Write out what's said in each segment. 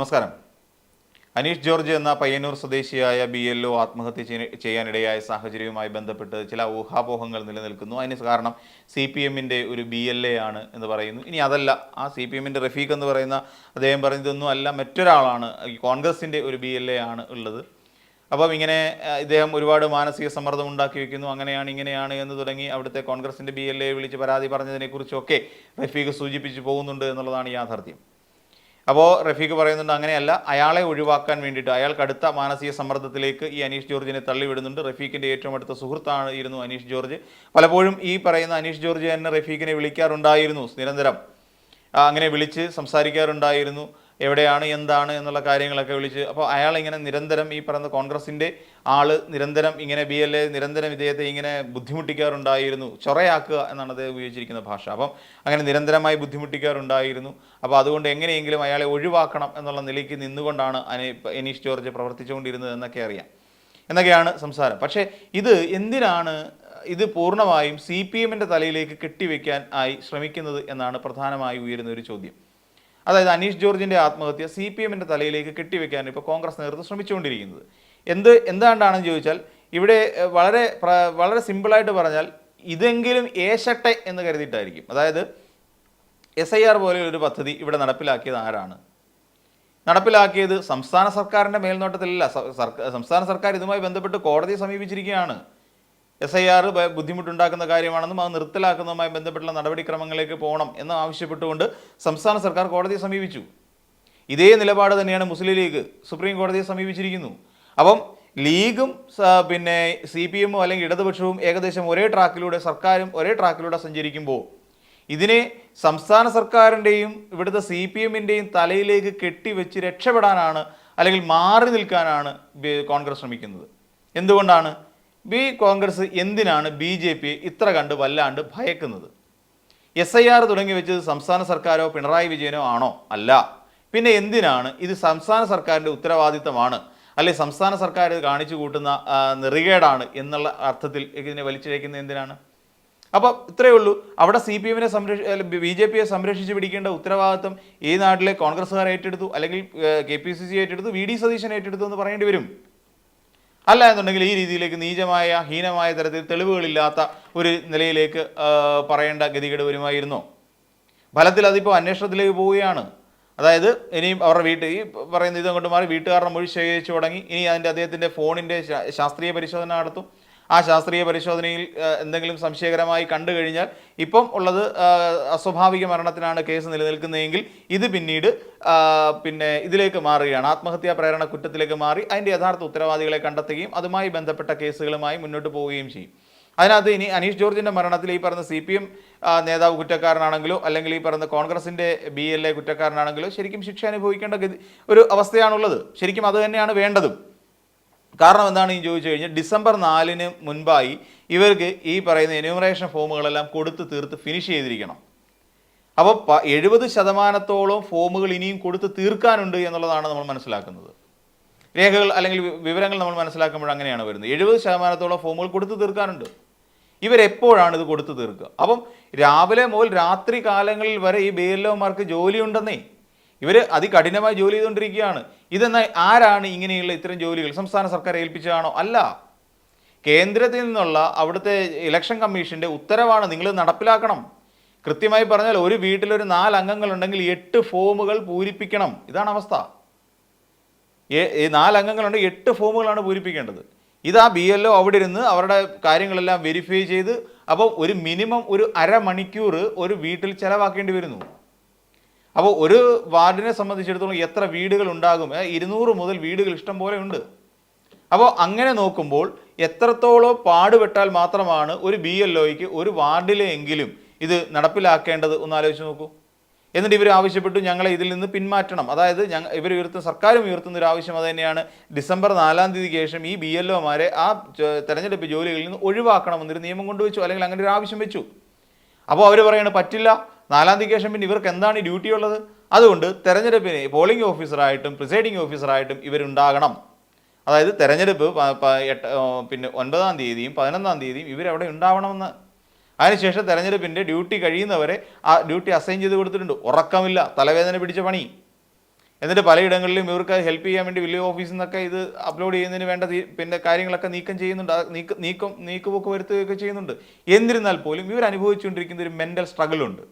നമസ്കാരം. അനീഷ് ജോർജ് എന്ന പയ്യന്നൂർ സ്വദേശിയായ ബി എൽ ഒ ആത്മഹത്യ ചെയ്യ- ചെയ്യാനിടയായ സാഹചര്യവുമായി ബന്ധപ്പെട്ട് ചില ഊഹാപോഹങ്ങൾ നിലനിൽക്കുന്നു. അതിന് കാരണം സി പി എമ്മിന്റെ ഒരു ബി എൽ എ ആണ് എന്ന് പറയുന്നു. ഇനി അതല്ല ആ സി പി എമ്മിന്റെ റഫീഖ് എന്ന് പറയുന്ന അദ്ദേഹം പറഞ്ഞതൊന്നും അല്ല. മറ്റൊരാളാണ് കോൺഗ്രസിന്റെ ഒരു ബി എൽ എ ആണ് ഉള്ളത്. അപ്പം ഇങ്ങനെ ഇദ്ദേഹം ഒരുപാട് മാനസിക സമ്മർദ്ദം ഉണ്ടാക്കി വെക്കുന്നു. അങ്ങനെയാണ് ഇങ്ങനെയാണ് എന്ന് തുടങ്ങി അവിടുത്തെ കോൺഗ്രസിന്റെ ബി എൽ എ വിളിച്ച് പരാതി പറഞ്ഞതിനെക്കുറിച്ചൊക്കെ റഫീഖ് സൂചിപ്പിച്ച് പോകുന്നുണ്ട് എന്നുള്ളതാണ് യാഥാർത്ഥ്യം. അപ്പോൾ റഫീഖ് പറയുന്നുണ്ട് അങ്ങനെയല്ല അയാളെ ഒഴിവാക്കാൻ വേണ്ടിയിട്ട് അയാൾ കടുത്ത മാനസിക സമ്മർദ്ദത്തിലേക്ക് ഈ അനീഷ് ജോർജിനെ തള്ളിവിടുന്നുണ്ട്. റഫീഖിന്റെ ഏറ്റവും അടുത്ത സുഹൃത്താണ് ഇരുന്നു അനീഷ് ജോർജ്. പലപ്പോഴും ഈ പറയുന്ന അനീഷ് ജോർജ് തന്നെ റഫീഖിനെ വിളിക്കാറുണ്ടായിരുന്നു നിരന്തരം. അങ്ങനെ വിളിച്ച് സംസാരിക്കാറുണ്ടായിരുന്നു. എവിടെയാണ് എന്താണ് എന്നുള്ള കാര്യങ്ങളൊക്കെ വിളിച്ച് അപ്പോൾ അയാൾ ഇങ്ങനെ നിരന്തരം ഈ പറയുന്ന കോൺഗ്രസിന്റെ ആൾ നിരന്തരം ഇങ്ങനെ ബി എൽ എ നിരന്തരം ഇദ്ദേഹത്തെ ഇങ്ങനെ ബുദ്ധിമുട്ടിക്കാറുണ്ടായിരുന്നു ചൊറയാക്കുക എന്നാണ് അദ്ദേഹം ഉപയോഗിച്ചിരിക്കുന്ന ഭാഷ. അപ്പം അങ്ങനെ നിരന്തരമായി ബുദ്ധിമുട്ടിക്കാറുണ്ടായിരുന്നു. അപ്പോൾ അതുകൊണ്ട് എങ്ങനെയെങ്കിലും അയാളെ ഒഴിവാക്കണം എന്നുള്ള നിലയ്ക്ക് നിന്നുകൊണ്ടാണ് അനി അനീഷ് ജോർജ് പ്രവർത്തിച്ചുകൊണ്ടിരുന്നത് എന്നൊക്കെ അറിയാം. എന്നൊക്കെയാണ് സംസാരം. പക്ഷേ ഇത് എന്തിനാണ് ഇത് പൂർണമായും സി പി എമ്മിന്റെ തലയിലേക്ക് കെട്ടിവെക്കാൻ ആയി ശ്രമിക്കുന്നത് എന്നാണ് പ്രധാനമായി ഉയരുന്ന ഒരു ചോദ്യം. അതായത് അനീഷ് ജോർജിന്റെ ആത്മഹത്യ സി പി എമ്മിന്റെ തലയിലേക്ക് കെട്ടിവെക്കാൻ ഇപ്പോൾ കോൺഗ്രസ് നേതൃത്വം ശ്രമിച്ചുകൊണ്ടിരിക്കുന്നത്. എന്ത് എന്താണ്ടാണെന്ന് ചോദിച്ചാൽ ഇവിടെ വളരെ വളരെ സിമ്പിളായിട്ട് പറഞ്ഞാൽ ഇതെങ്കിലും ഏശട്ടെ എന്ന് കരുതിയിട്ടായിരിക്കും. അതായത് എസ് ഐ ആർ പോലെ ഒരു പദ്ധതി ഇവിടെ നടപ്പിലാക്കിയത് ആരാണ്? നടപ്പിലാക്കിയത് സംസ്ഥാന സർക്കാരിന്റെ മേൽനോട്ടത്തിലല്ല. സംസ്ഥാന സർക്കാർ ഇതുമായി ബന്ധപ്പെട്ട് കോടതിയെ സമീപിച്ചിരിക്കുകയാണ്. എസ് ഐ ആർ ബുദ്ധിമുട്ടുണ്ടാക്കുന്ന കാര്യമാണെന്നും അത് നിർത്തലാക്കുന്നതുമായി ബന്ധപ്പെട്ടുള്ള നടപടിക്രമങ്ങളിലേക്ക് പോകണം എന്ന് ആവശ്യപ്പെട്ടുകൊണ്ട് സംസ്ഥാന സർക്കാർ കോടതിയെ സമീപിച്ചു. ഇതേ നിലപാട് തന്നെയാണ് മുസ്ലിം ലീഗ് സുപ്രീം കോടതിയെ സമീപിച്ചിരിക്കുന്നു. അപ്പം ലീഗും പിന്നെ സി പി എമ്മും അല്ലെങ്കിൽ ഇടതുപക്ഷവും ഏകദേശം ഒരേ ട്രാക്കിലൂടെ സർക്കാരും ഒരേ ട്രാക്കിലൂടെ സഞ്ചരിക്കുമ്പോൾ ഇതിനെ സംസ്ഥാന സർക്കാരിന്റെയും ഇവിടുത്തെ സി പി എമ്മിന്റെയും തലയിലേക്ക് കെട്ടിവെച്ച് രക്ഷപ്പെടാനാണ് അല്ലെങ്കിൽ മാറി നിൽക്കാനാണ് കോൺഗ്രസ് ശ്രമിക്കുന്നത്. എന്തുകൊണ്ടാണ്? ബി കോൺഗ്രസ് എന്തിനാണ് ബി ജെ പിയെ ഇത്ര കണ്ട് വല്ലാണ്ട് ഭയക്കുന്നത്? എസ് ഐ ആർ തുടങ്ങി വെച്ചത് സംസ്ഥാന സർക്കാരോ പിണറായി വിജയനോ ആണോ? അല്ല. പിന്നെ എന്തിനാണ് ഇത് സംസ്ഥാന സർക്കാരിന്റെ ഉത്തരവാദിത്തമാണ്? അല്ലെ സംസ്ഥാന സർക്കാർ ഇത് കാണിച്ചു കൂട്ടുന്ന നിറികേടാണ് എന്നുള്ള അർത്ഥത്തിൽ ഇതിനെ വലിച്ചിഴക്കുന്നത് എന്തിനാണ്? അപ്പോൾ ഇത്രയേ ഉള്ളൂ. അവിടെ സി പി എമ്മിനെ സംരക്ഷ ബി ജെ പിയെ സംരക്ഷിച്ച് പിടിക്കേണ്ട ഉത്തരവാദിത്തം ഈ നാട്ടിലെ കോൺഗ്രസ്സുകാർ ഏറ്റെടുത്തു അല്ലെങ്കിൽ കെ പി സി സി ഏറ്റെടുത്തു വി ഡി സതീശൻ ഏറ്റെടുത്തു എന്ന് പറയേണ്ടി വരും. അല്ല എന്നുണ്ടെങ്കിൽ ഈ രീതിയിലേക്ക് നീചമായ ഹീനമായ തരത്തിൽ തെളിവുകളില്ലാത്ത ഒരു നിലയിലേക്ക് പറയേണ്ട ഗതികേട് വരുമായിരുന്നോ. ഫലത്തിൽ അതിപ്പോൾ അന്വേഷണത്തിലേക്ക് പോവുകയാണ്. അതായത് ഇനിയും അവരുടെ വീട്ടിൽ ഈ പറയുന്ന ഇതങ്ങോട്ട് മാറി വീട്ടുകാരുടെ മൊഴി ശേഖരിച്ചു തുടങ്ങി. ഇനി അതിന്റെ അദ്ദേഹത്തിന്റെ ഫോണിന്റെ ശാസ്ത്രീയ പരിശോധന നടത്തും. ആ ശാസ്ത്രീയ പരിശോധനയിൽ എന്തെങ്കിലും സംശയകരമായി കണ്ടു കഴിഞ്ഞാൽ ഇപ്പം ഉള്ളത് അസ്വാഭാവിക മരണത്തിനാണ് കേസ് നിലനിൽക്കുന്നതെങ്കിൽ ഇത് പിന്നീട് പിന്നെ ഇതിലേക്ക് മാറുകയാണ്. ആത്മഹത്യാ പ്രേരണ കുറ്റത്തിലേക്ക് മാറി അതിന്റെ യഥാർത്ഥ ഉത്തരവാദികളെ കണ്ടെത്തുകയും അതുമായി ബന്ധപ്പെട്ട കേസുകളുമായി മുന്നോട്ട് പോവുകയും ചെയ്യും. അതിനകത്ത് ഇനി അനീഷ് ജോർജിന്റെ മരണത്തിൽ ഈ പറഞ്ഞ സി പി എം നേതാവ് കുറ്റക്കാരനാണെങ്കിലോ അല്ലെങ്കിൽ ഈ പറഞ്ഞ കോൺഗ്രസിന്റെ ബി എൽ എ കുറ്റക്കാരനാണെങ്കിലോ ശരിക്കും ശിക്ഷ അനുഭവിക്കേണ്ട ഒരു അവസ്ഥയാണുള്ളത്. ശരിക്കും അത് തന്നെയാണ് വേണ്ടതും. കാരണം എന്താണ് ഈ ചോദിച്ചു കഴിഞ്ഞാൽ ഡിസംബർ നാലിന് മുൻപായി ഇവർക്ക് ഈ പറയുന്ന എന്യൂമറേഷൻ ഫോമുകളെല്ലാം കൊടുത്ത് തീർത്ത് ഫിനിഷ് ചെയ്തിരിക്കണം. അപ്പോൾ എഴുപത് ശതമാനത്തോളം ഫോമുകൾ ഇനിയും കൊടുത്ത് തീർക്കാനുണ്ട് എന്നുള്ളതാണ് നമ്മൾ മനസ്സിലാക്കുന്നത്. രേഖകൾ അല്ലെങ്കിൽ വിവരങ്ങൾ നമ്മൾ മനസ്സിലാക്കുമ്പോൾ അങ്ങനെയാണ് വരുന്നത്. എഴുപത് ശതമാനത്തോളം ഫോമുകൾ കൊടുത്ത് തീർക്കാനുണ്ട്. ഇവരെപ്പോഴാണ് ഇത് കൊടുത്തു തീർക്കുക? അപ്പം രാവിലെ മുതൽ രാത്രി കാലങ്ങളിൽ വരെ ഈ ബി എൽ ഒമാർക്ക് ജോലിയുണ്ടെന്നേ ഇവർ അതികഠിനമായി ജോലി ചെയ്തുകൊണ്ടിരിക്കുകയാണ്. ഇതെന്നാൽ ആരാണ് ഇങ്ങനെയുള്ള ഇത്തരം ജോലികൾ? സംസ്ഥാന സർക്കാർ ഏൽപ്പിച്ചതാണോ? അല്ല. കേന്ദ്രത്തിൽ നിന്നുള്ള അവിടുത്തെ ഇലക്ഷൻ കമ്മീഷന്റെ ഉത്തരവാണ് നിങ്ങൾ നടപ്പിലാക്കണം. കൃത്യമായി പറഞ്ഞാൽ ഒരു വീട്ടിലൊരു നാല് അംഗങ്ങളുണ്ടെങ്കിൽ എട്ട് ഫോമുകൾ പൂരിപ്പിക്കണം. ഇതാണ് അവസ്ഥ. നാല് അംഗങ്ങളുണ്ട് എട്ട് ഫോമുകളാണ് പൂരിപ്പിക്കേണ്ടത്. ഇതാ ബി എൽ ഒ അവിടെ ഇരുന്ന് അവരുടെ കാര്യങ്ങളെല്ലാം വെരിഫൈ ചെയ്ത് അപ്പോൾ ഒരു മിനിമം ഒരു അരമണിക്കൂർ ഒരു വീട്ടിൽ ചിലവാക്കേണ്ടി വരുന്നു. അപ്പോൾ ഒരു വാർഡിനെ സംബന്ധിച്ചിടത്തോളം എത്ര വീടുകൾ ഉണ്ടാകും? ഇരുന്നൂറ് മുതൽ വീടുകൾ ഇഷ്ടം പോലെ ഉണ്ട്. അപ്പോൾ അങ്ങനെ നോക്കുമ്പോൾ എത്രത്തോളം പാടുപെട്ടാൽ മാത്രമാണ് ഒരു ബി എൽ ഒയ്ക്ക് ഒരു വാർഡിലെങ്കിലും ഇത് നടപ്പിലാക്കേണ്ടത് ഒന്ന് ആലോചിച്ച് നോക്കൂ. എന്നിട്ട് ഇവർ ആവശ്യപ്പെട്ടു ഞങ്ങളെ ഇതിൽ നിന്ന് പിന്മാറ്റണം. അതായത് ഞങ്ങൾ ഇവർ ഉയർത്തുന്ന സർക്കാരും ഉയർത്തുന്ന ഒരു ആവശ്യം അത് തന്നെയാണ്. ഡിസംബർ നാലാം തീയതിക്ക് ശേഷം ഈ ബി എൽ ഒമാരെ ആ തെരഞ്ഞെടുപ്പ് ജോലികളിൽ നിന്ന് ഒഴിവാക്കണമെന്നൊരു നിയമം കൊണ്ടുവച്ചു. അല്ലെങ്കിൽ അങ്ങനെ ഒരു ആവശ്യം വെച്ചു. അപ്പോൾ അവർ പറയുന്നത് പറ്റില്ല. നാലാം തീയതിക്ക് ശേഷം പിന്നെ ഇവർക്ക് എന്താണ് ഡ്യൂട്ടി ഉള്ളത്? അതുകൊണ്ട് തെരഞ്ഞെടുപ്പിന് പോളിംഗ് ഓഫീസറായിട്ടും പ്രിസൈഡിംഗ് ഓഫീസറായിട്ടും ഇവരുണ്ടാകണം. അതായത് തെരഞ്ഞെടുപ്പ് എട്ട് പിന്നെ ഒൻപതാം തീയതിയും പതിനൊന്നാം തീയതിയും ഇവരവിടെ ഉണ്ടാവണമെന്ന്. അതിനുശേഷം തെരഞ്ഞെടുപ്പിന്റെ ഡ്യൂട്ടി കഴിയുന്നവരെ ആ ഡ്യൂട്ടി അസൈൻ ചെയ്ത് കൊടുത്തിട്ടുണ്ട്. ഉറക്കമില്ല തലവേദന പിടിച്ച പണി. എന്നിട്ട് പലയിടങ്ങളിലും ഇവർക്ക് ഹെൽപ്പ് ചെയ്യാൻ വേണ്ടി വില്ലേജ് ഓഫീസിൽ നിന്നൊക്കെ ഇത് അപ്ലോഡ് ചെയ്യുന്നതിന് വേണ്ട പിന്നെ കാര്യങ്ങളൊക്കെ നീക്കം ചെയ്യുന്നുണ്ട്. നീക്കം നീക്ക നീക്കം നീക്കുപോക്ക് വരുത്തുകയൊക്കെ ചെയ്യുന്നുണ്ട്. എന്നിരുന്നാൽ പോലും ഇവർ അനുഭവിച്ചുകൊണ്ടിരിക്കുന്ന ഒരു മെന്റൽ സ്ട്രഗിൾ ഉണ്ട്.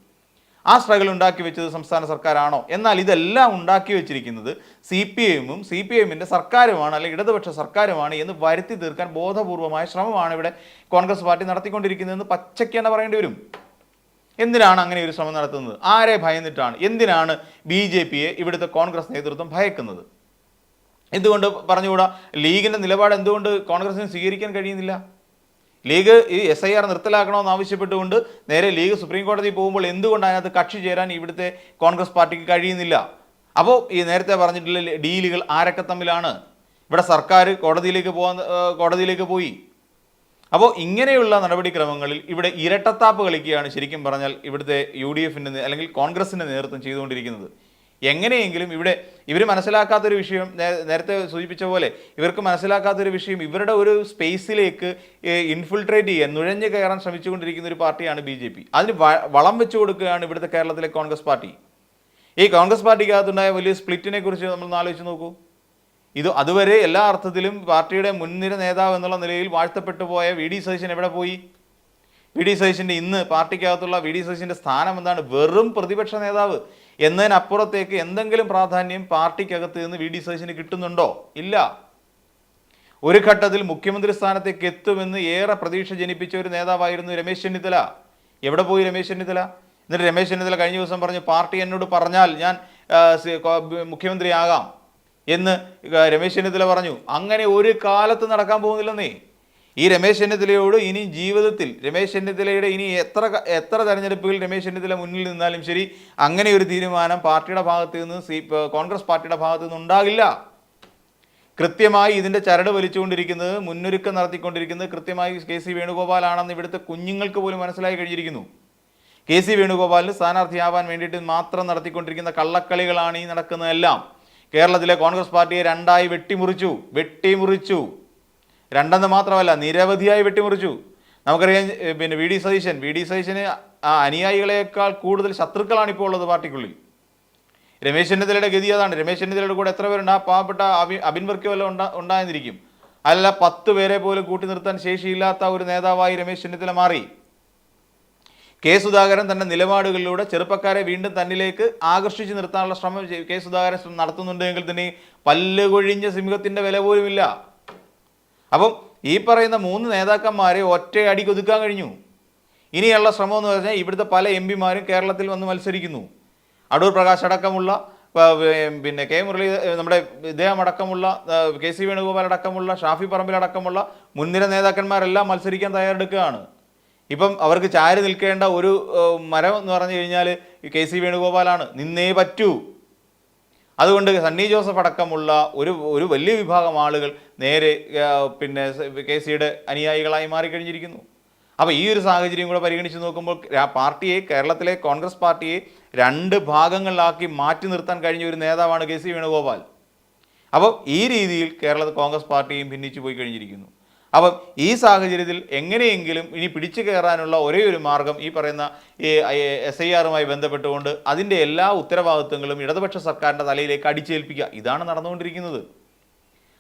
ആ സ്ട്രഗിൾ ഉണ്ടാക്കി വെച്ചത് സംസ്ഥാന സർക്കാരാണോ? എന്നാൽ ഇതെല്ലാം ഉണ്ടാക്കി വെച്ചിരിക്കുന്നത് സി പി എമ്മും സി പി എമ്മിന്റെ സർക്കാരുമാണ് അല്ലെങ്കിൽ ഇടതുപക്ഷ സർക്കാരുമാണ് എന്ന് വരുത്തി തീർക്കാൻ ബോധപൂർവമായ ശ്രമമാണ് ഇവിടെ കോൺഗ്രസ് പാർട്ടി നടത്തിക്കൊണ്ടിരിക്കുന്നതെന്ന് പച്ചയ്ക്ക് തന്നെ പറയേണ്ടി വരും. എന്തിനാണ് അങ്ങനെ ഒരു ശ്രമം നടത്തുന്നത്? ആരെ ഭയന്നിട്ടാണ്? എന്തിനാണ് ബി ജെ പിയെ ഇവിടുത്തെ കോൺഗ്രസ് നേതൃത്വം ഭയക്കുന്നത്? എന്തുകൊണ്ട് പറഞ്ഞുകൂടാ? ലീഗിന്റെ നിലപാട് എന്തുകൊണ്ട് കോൺഗ്രസിന് സ്വീകരിക്കാൻ കഴിയുന്നില്ല? ലീഗ് ഈ എസ് ഐ ആർ നിർത്തലാക്കണമെന്ന് ആവശ്യപ്പെട്ടുകൊണ്ട് നേരെ ലീഗ് സുപ്രീം കോടതി പോകുമ്പോൾ എന്തുകൊണ്ട് അതിനകത്ത് കക്ഷി ചേരാൻ ഇവിടുത്തെ കോൺഗ്രസ് പാർട്ടിക്ക് കഴിയുന്നില്ല? അപ്പോൾ ഈ നേരത്തെ പറഞ്ഞിട്ടുള്ള ഡീലുകൾ ആരൊക്കെ തമ്മിലാണ്? ഇവിടെ സർക്കാർ കോടതിയിലേക്ക് പോകാൻ കോടതിയിലേക്ക് പോയി. അപ്പോൾ ഇങ്ങനെയുള്ള നടപടിക്രമങ്ങളിൽ ഇവിടെ ഇരട്ടത്താപ്പ് കളിക്കുകയാണ് ശരിക്കും പറഞ്ഞാൽ ഇവിടുത്തെ യു ഡി എഫിന്റെ അല്ലെങ്കിൽ കോൺഗ്രസിന്റെ നേതൃത്വം ചെയ്തുകൊണ്ടിരിക്കുന്നത്. എങ്ങനെയെങ്കിലും ഇവിടെ ഇവർ മനസ്സിലാക്കാത്തൊരു വിഷയം നേരത്തെ സൂചിപ്പിച്ച പോലെ ഇവർക്ക് മനസ്സിലാക്കാത്തൊരു വിഷയം ഇവരുടെ ഒരു സ്പേസിലേക്ക് ഇൻഫിൽട്രേറ്റ് ചെയ്യാൻ നുഴഞ്ഞു കയറാൻ ശ്രമിച്ചുകൊണ്ടിരിക്കുന്ന ഒരു പാർട്ടിയാണ് ബി ജെ പി. അതിന് വളം വെച്ചു കൊടുക്കുകയാണ് ഇവിടുത്തെ കേരളത്തിലെ കോൺഗ്രസ് പാർട്ടി. ഈ കോൺഗ്രസ് പാർട്ടിക്കകത്തുണ്ടായ വലിയ സ്പ്ലിറ്റിനെ കുറിച്ച് നമ്മൾ ആലോചിച്ച് നോക്കൂ. ഇത് അതുവരെ എല്ലാ അർത്ഥത്തിലും പാർട്ടിയുടെ മുൻനിര നേതാവ് എന്നുള്ള നിലയിൽ വാഴ്ത്തപ്പെട്ടു പോയ വി ഡി സതീശൻ എവിടെ പോയി? വി ഡി സതീശന്റെ ഇന്ന് പാർട്ടിക്കകത്തുള്ള വി ഡി സതീശന്റെ സ്ഥാനം എന്താണ്? വെറും പ്രതിപക്ഷ നേതാവ് എന്നതിനപ്പുറത്തേക്ക് എന്തെങ്കിലും പ്രാധാന്യം പാർട്ടിക്കകത്ത് നിന്ന് വി ഡി സതീശന് കിട്ടുന്നുണ്ടോ? ഇല്ല. ഒരു ഘട്ടത്തിൽ മുഖ്യമന്ത്രി സ്ഥാനത്തേക്ക് എത്തുമെന്ന് ഏറെ പ്രതീക്ഷ ജനിപ്പിച്ച ഒരു നേതാവായിരുന്നു രമേശ് ചെന്നിത്തല. എവിടെ പോയി രമേശ് ചെന്നിത്തല? എന്നിട്ട് രമേശ് ചെന്നിത്തല കഴിഞ്ഞ ദിവസം പറഞ്ഞു പാർട്ടി എന്നോട് പറഞ്ഞാൽ ഞാൻ മുഖ്യമന്ത്രിയാകാം. എന്ന് രമേശ് ചെന്നിത്തല പറഞ്ഞു. അങ്ങനെ ഒരു കാലത്ത് നടക്കാൻ പോകുന്നില്ലെന്നേ. ഈ രമേശ് ചെന്നിത്തലയോട് ഇനി ജീവിതത്തിൽ രമേശ് ചെന്നിത്തലയുടെ ഇനി എത്ര എത്ര തെരഞ്ഞെടുപ്പുകൾ രമേശ് ചെന്നിത്തല മുന്നിൽ നിന്നാലും ശരി അങ്ങനെ ഒരു തീരുമാനം പാർട്ടിയുടെ ഭാഗത്ത് നിന്ന് സി കോൺഗ്രസ് പാർട്ടിയുടെ ഭാഗത്ത് നിന്ന് ഉണ്ടാകില്ല. കൃത്യമായി ഇതിന്റെ ചരട് വലിച്ചുകൊണ്ടിരിക്കുന്നത് മുന്നൊരുക്കം നടത്തിക്കൊണ്ടിരിക്കുന്നത് കൃത്യമായി കെ സി വേണുഗോപാലാണെന്ന് ഇവിടുത്തെ കുഞ്ഞുങ്ങൾക്ക് പോലും മനസ്സിലായി കഴിഞ്ഞിരിക്കുന്നു. കെ സി വേണുഗോപാലിന് സ്ഥാനാർത്ഥിയാവാൻ വേണ്ടിയിട്ട് മാത്രം നടത്തിക്കൊണ്ടിരിക്കുന്ന കള്ളക്കളികളാണ് ഈ നടക്കുന്നതെല്ലാം. കേരളത്തിലെ കോൺഗ്രസ് പാർട്ടിയെ രണ്ടായി വെട്ടിമുറിച്ചു വെട്ടിമുറിച്ചു. രണ്ടെന്ന് മാത്രമല്ല നിരവധിയായി വെട്ടിമുറിച്ചു. നമുക്കറിയാം പിന്നെ V D Satheesan. V D സതീശന് ആ അനുയായികളെക്കാൾ കൂടുതൽ ശത്രുക്കളാണ് ഇപ്പോൾ ഉള്ളത് പാർട്ടിക്കുള്ളിൽ. രമേശ് ചെന്നിത്തലയുടെ ഗതി അതാണ്. രമേശ് ചെന്നിത്തലയുടെ കൂടെ എത്ര പേരുണ്ട്? ആ പാവപ്പെട്ട അബി അബിൻ വർക്കി വല്ല ഉണ്ടാ ഉണ്ടായെന്നിരിക്കും. അല്ല പത്ത് പേരെ പോലും കൂട്ടി നിർത്താൻ ശേഷിയില്ലാത്ത ഒരു നേതാവായി രമേശ് ചെന്നിത്തല മാറി. കെ സുധാകരൻ തന്റെ നിലപാടുകളിലൂടെ ചെറുപ്പക്കാരെ വീണ്ടും തന്നിലേക്ക് ആകർഷിച്ച് നിർത്താനുള്ള ശ്രമം കെ സുധാകരൻ നടത്തുന്നുണ്ടെങ്കിൽ തന്നെ പല്ല് കൊഴിഞ്ഞ സിംഹത്തിന്റെ വില പോലുമില്ല. അപ്പം ഈ പറയുന്ന മൂന്ന് നേതാക്കന്മാരെ ഒറ്റയടിക്ക് ഒതുക്കാൻ കഴിഞ്ഞു. ഇനിയുള്ള ശ്രമം എന്ന് പറഞ്ഞാൽ ഇവിടുത്തെ പല എം പിമാരും കേരളത്തിൽ വന്ന് മത്സരിക്കുന്നു. അടൂർ പ്രകാശ് അടക്കമുള്ള പിന്നെ കെ മുരളി നമ്മുടെ ഇദ്ദേഹം അടക്കമുള്ള കെ സി വേണുഗോപാൽ അടക്കമുള്ള ഷാഫി പറമ്പിൽ അടക്കമുള്ള മുൻനിര നേതാക്കന്മാരെല്ലാം മത്സരിക്കാൻ തയ്യാറെടുക്കുകയാണ്. ഇപ്പം അവർക്ക് ചാരി നിൽക്കേണ്ട ഒരു മരം എന്ന് പറഞ്ഞു കഴിഞ്ഞാൽ കെ സി വേണുഗോപാലാണ്. നിന്നേ പറ്റൂ. അതുകൊണ്ട് സണ്ണി ജോസഫ് അടക്കമുള്ള ഒരു ഒരു വലിയ വിഭാഗം ആളുകൾ നേരെ പിന്നെ കെ സിയുടെ അനുയായികളായി മാറിക്കഴിഞ്ഞിരിക്കുന്നു. അപ്പോൾ ഈ ഒരു സാഹചര്യം കൂടെ പരിഗണിച്ച് നോക്കുമ്പോൾ ആ പാർട്ടിയെ കേരളത്തിലെ കോൺഗ്രസ് പാർട്ടിയെ രണ്ട് ഭാഗങ്ങളിലാക്കി മാറ്റി നിർത്താൻ കഴിഞ്ഞ ഒരു നേതാവാണ് കെ സി വേണുഗോപാൽ. അപ്പോൾ ഈ രീതിയിൽ കേരള കോൺഗ്രസ് പാർട്ടിയും ഭിന്നിച്ചു പോയി കഴിഞ്ഞിരിക്കുന്നു. അപ്പം ഈ സാഹചര്യത്തിൽ എങ്ങനെയെങ്കിലും ഇനി പിടിച്ചു കയറാനുള്ള ഒരേ ഒരു മാർഗം ഈ പറയുന്ന ഈ എസ് ഐ ആറുമായി ബന്ധപ്പെട്ടുകൊണ്ട് അതിന്റെ എല്ലാ ഉത്തരവാദിത്വങ്ങളും ഇടതുപക്ഷ സർക്കാരിന്റെ തലയിലേക്ക് അടിച്ചേൽപ്പിക്കുക. ഇതാണ് നടന്നുകൊണ്ടിരിക്കുന്നത്.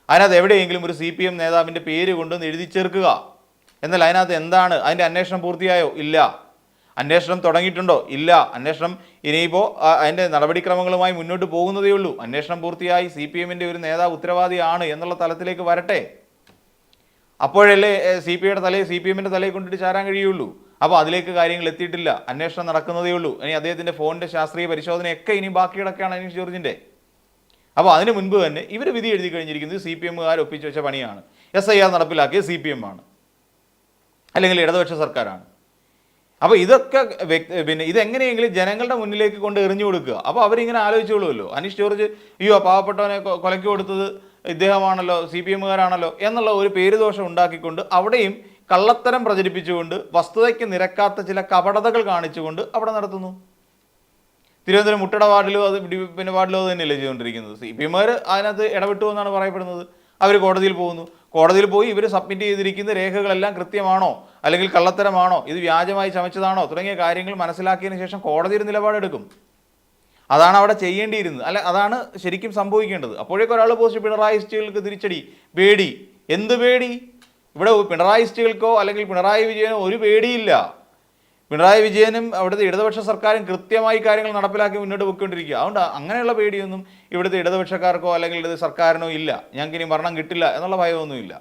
അതിനകത്ത് എവിടെയെങ്കിലും ഒരു സി പി എം നേതാവിന്റെ പേര് കൊണ്ടുവന്ന് എഴുതി ചേർക്കുക. എന്നാൽ അതിനകത്ത് എന്താണ്? അതിന്റെ അന്വേഷണം പൂർത്തിയായോ? ഇല്ല. അന്വേഷണം തുടങ്ങിയിട്ടുണ്ടോ? ഇല്ല. അന്വേഷണം ഇനിയിപ്പോൾ അതിന്റെ നടപടിക്രമങ്ങളുമായി മുന്നോട്ട് പോകുന്നതേ ഉള്ളൂ. അന്വേഷണം പൂർത്തിയായി സി പി എമ്മിന്റെ ഒരു നേതാവ് ഉത്തരവാദിയാണ് എന്നുള്ള തലത്തിലേക്ക് വരട്ടെ. അപ്പോഴല്ലേ സി പി ഐയുടെ തലയിൽ സി പി എമ്മിന്റെ തലയിൽ കൊണ്ടിട്ട് ചാരാൻ കഴിയുള്ളൂ. അപ്പോൾ അതിലേക്ക് കാര്യങ്ങൾ എത്തിയിട്ടില്ല. അന്വേഷണം നടക്കുന്നതേ ഉള്ളൂ. ഇനി അദ്ദേഹത്തിന്റെ ഫോണിന്റെ ശാസ്ത്രീയ പരിശോധനയൊക്കെ ഇനി ബാക്കി കിടക്കുകയാണ് അനീഷ് ജോർജിന്റെ അപ്പോൾ അതിന് മുൻപ് തന്നെ ഇവർ വിധി എഴുതി കഴിഞ്ഞിരിക്കുന്നത് സി പി എമ്മുകാർ ഒപ്പിച്ച് വെച്ച പണിയാണ്. എസ് ഐ ആർ നടപ്പിലാക്കിയത് സി പി എം ആണ് അല്ലെങ്കിൽ ഇടതുപക്ഷ സർക്കാരാണ്. അപ്പോൾ ഇതൊക്കെ പിന്നെ ഇതെങ്ങനെയെങ്കിലും ജനങ്ങളുടെ മുന്നിലേക്ക് കൊണ്ട് എറിഞ്ഞു കൊടുക്കുക. അപ്പോൾ അവരിങ്ങനെ ആലോചിച്ചോളുമല്ലോ അനീഷ് ജോർജ് അയ്യോ പാവപ്പെട്ടവനെ കൊലയ്ക്ക് കൊടുത്തത് ഇദ്ദേഹമാണല്ലോ സി പി എമ്മുകാരാണല്ലോ എന്നുള്ള ഒരു പേരുദോഷം ഉണ്ടാക്കിക്കൊണ്ട് അവിടെയും കള്ളത്തരം പ്രചരിപ്പിച്ചുകൊണ്ട് വസ്തുതയ്ക്ക് നിരക്കാത്ത ചില കപടതകൾ കാണിച്ചുകൊണ്ട് അവിടെ നടത്തുന്നു. തിരുവനന്തപുരം മുട്ടട വാർഡിലോ അത് പിന്നെ വാർഡിലോ അത് തന്നെയല്ലേ ചെയ്തുകൊണ്ടിരിക്കുന്നത്. സി പി എമ്മാർ അതിനകത്ത് ഇടപെട്ടു എന്നാണ് പറയപ്പെടുന്നത്. അവർ കോടതിയിൽ പോകുന്നു. കോടതിയിൽ പോയി ഇവർ സബ്മിറ്റ് ചെയ്തിരിക്കുന്ന രേഖകളെല്ലാം കൃത്യമാണോ? അല്ലെങ്കിൽ കള്ളത്തരമാണോ? ഇത് വ്യാജമായി ചമച്ചതാണോ തുടങ്ങിയ കാര്യങ്ങൾ മനസ്സിലാക്കിയതിന് ശേഷം കോടതി ഒരു നിലപാടെടുക്കും. അതാണ് അവിടെ ചെയ്യേണ്ടിയിരുന്നത്. അല്ല അതാണ് ശരിക്കും സംഭവിക്കേണ്ടത്. അപ്പോഴേക്കും ഒരാൾ പോസ്റ്റ് പിണറായി പിണറായിസ്റ്റുകൾക്ക് തിരിച്ചടി. പേടി. എന്ത് പേടി? ഇവിടെ പിണറായി പിണറായിസ്റ്റുകൾക്കോ അല്ലെങ്കിൽ പിണറായി വിജയനോ ഒരു പേടിയില്ല. പിണറായി വിജയനും അവിടുത്തെ ഇടതുപക്ഷ സർക്കാരും കൃത്യമായി കാര്യങ്ങൾ നടപ്പിലാക്കി മുന്നോട്ട് പോയിക്കൊണ്ടിരിക്കുക. അതുകൊണ്ട് അങ്ങനെയുള്ള പേടിയൊന്നും ഇവിടുത്തെ ഇടതുപക്ഷക്കാർക്കോ അല്ലെങ്കിൽ ഇടത് സർക്കാരിനോ ഇല്ല. ഞങ്ങൾക്ക് ഇനി മരണം കിട്ടില്ല എന്നുള്ള ഭയമൊന്നുമില്ല.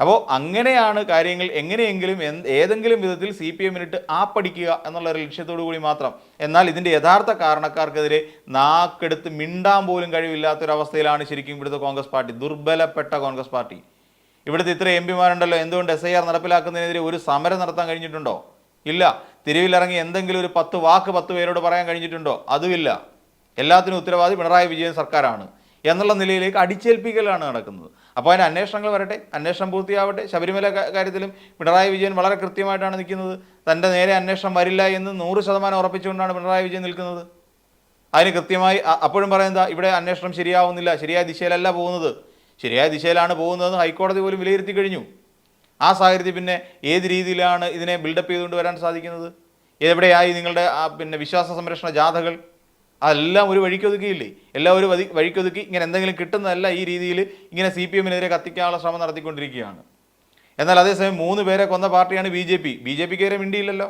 അപ്പോൾ അങ്ങനെയാണ് കാര്യങ്ങൾ എങ്ങനെയെങ്കിലും ഏതെങ്കിലും വിധത്തിൽ സി പി എമ്മിനിട്ട് ആപ്പടിക്കുക എന്നുള്ള ഒരു ലക്ഷ്യത്തോടു കൂടി മാത്രം. എന്നാൽ ഇതിന്റെ യഥാർത്ഥ കാരണക്കാർക്കെതിരെ നാക്കെടുത്ത് മിണ്ടാൻ പോലും കഴിവില്ലാത്തൊരവസ്ഥയിലാണ് ശരിക്കും ഇവിടുത്തെ കോൺഗ്രസ് പാർട്ടി. ദുർബലപ്പെട്ട കോൺഗ്രസ് പാർട്ടി. ഇവിടുത്തെ ഇത്ര എം പിമാരുണ്ടല്ലോ. എന്തുകൊണ്ട് എസ് ഐ ആർ നടപ്പിലാക്കുന്നതിനെതിരെ ഒരു സമരം നടത്താൻ കഴിഞ്ഞിട്ടുണ്ടോ? ഇല്ല. തെരുവിലിറങ്ങി എന്തെങ്കിലും ഒരു പത്ത് വാക്ക് പത്ത് പേരോട് പറയാൻ കഴിഞ്ഞിട്ടുണ്ടോ? അതുമില്ല. എല്ലാത്തിനും ഉത്തരവാദി പിണറായി വിജയൻ സർക്കാരാണ് എന്നുള്ള നിലയിലേക്ക് അടിച്ചേൽപ്പിക്കലാണ് നടക്കുന്നത്. അപ്പോൾ അതിന് അന്വേഷണങ്ങൾ വരട്ടെ അന്വേഷണം പൂർത്തിയാവട്ടെ. ശബരിമല കാര്യത്തിലും പിണറായി വിജയൻ വളരെ കൃത്യമായിട്ടാണ് നിൽക്കുന്നത്. തന്റെ നേരെ അന്വേഷണം വരില്ല എന്ന് നൂറ് ശതമാനം ഉറപ്പിച്ചുകൊണ്ടാണ് പിണറായി വിജയൻ നിൽക്കുന്നത്. അതിന് കൃത്യമായി അപ്പോഴും പറയുന്നത് ഇവിടെ അന്വേഷണം ശരിയാവുന്നില്ല ശരിയായ ദിശയിലല്ല പോകുന്നത്. ശരിയായ ദിശയിലാണ് പോകുന്നതെന്ന് ഹൈക്കോടതി പോലും വിലയിരുത്തി കഴിഞ്ഞു. ആ സാഹചര്യത്തിൽ പിന്നെ ഏത് രീതിയിലാണ് ഇതിനെ ബിൽഡപ്പ് ചെയ്തുകൊണ്ട് വരാൻ സാധിക്കുന്നത്? എവിടെയായി നിങ്ങളുടെ ആ പിന്നെ വിശ്വാസ സംരക്ഷണ ജാഥകൾ? അതെല്ലാം ഒരു വഴിക്കൊതുക്കിയില്ലേ എല്ലാം ഒരു വതി വഴിക്കൊതുക്കി ഇങ്ങനെ എന്തെങ്കിലും കിട്ടുന്നതല്ല ഈ രീതിയിൽ ഇങ്ങനെ സി പി എമ്മിനെതിരെ കത്തിക്കാനുള്ള ശ്രമം നടത്തിക്കൊണ്ടിരിക്കുകയാണ്. എന്നാൽ അതേസമയം മൂന്ന് പേരെ കൊന്ന പാർട്ടിയാണ് B J P B J പിക്ക് വരെ മിണ്ടിയില്ലല്ലോ.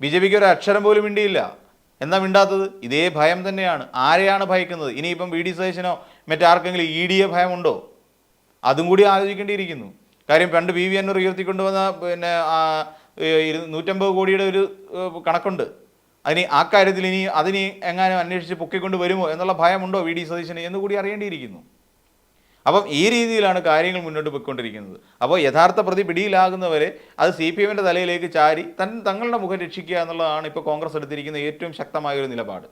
ബി ജെ പിക്ക് ഒരു അക്ഷരം പോലും മിണ്ടിയില്ല. എന്നാ മിണ്ടാത്തത്? ഇതേ ഭയം തന്നെയാണ്. ആരെയാണ് ഭയക്കുന്നത്? ഇനിയിപ്പം വി ഡി സതീശനോ മറ്റാർക്കെങ്കിലും ഇ ഡിയെ ഭയമുണ്ടോ? അതും കൂടി ആലോചിക്കേണ്ടിയിരിക്കുന്നു. കാര്യം പണ്ട് പി വി എന്നൂർ ഉയർത്തിക്കൊണ്ടുവന്ന പിന്നെ നൂറ്റമ്പത് കോടിയുടെ ഒരു കണക്കുണ്ട്. അതിന് ആ കാര്യത്തിൽ ഇനി അതിന് എങ്ങാനും അന്വേഷിച്ച് പൊക്കിക്കൊണ്ട് വരുമോ എന്നുള്ള ഭയമുണ്ടോ വി ഡി സതീശന് എന്ന് കൂടി അറിയേണ്ടിയിരിക്കുന്നു. അപ്പം ഈ രീതിയിലാണ് കാര്യങ്ങൾ മുന്നോട്ട് പോയിക്കൊണ്ടിരിക്കുന്നത്. അപ്പോൾ യഥാർത്ഥ പ്രതി പിടിയിലാകുന്നവരെ അത് സി പി എമ്മിന്റെ തലയിലേക്ക് ചാരി തൻ തങ്ങളുടെ മുഖം രക്ഷിക്കുക എന്നുള്ളതാണ് ഇപ്പോൾ കോൺഗ്രസ് എടുത്തിരിക്കുന്ന ഏറ്റവും ശക്തമായ ഒരു നിലപാട്.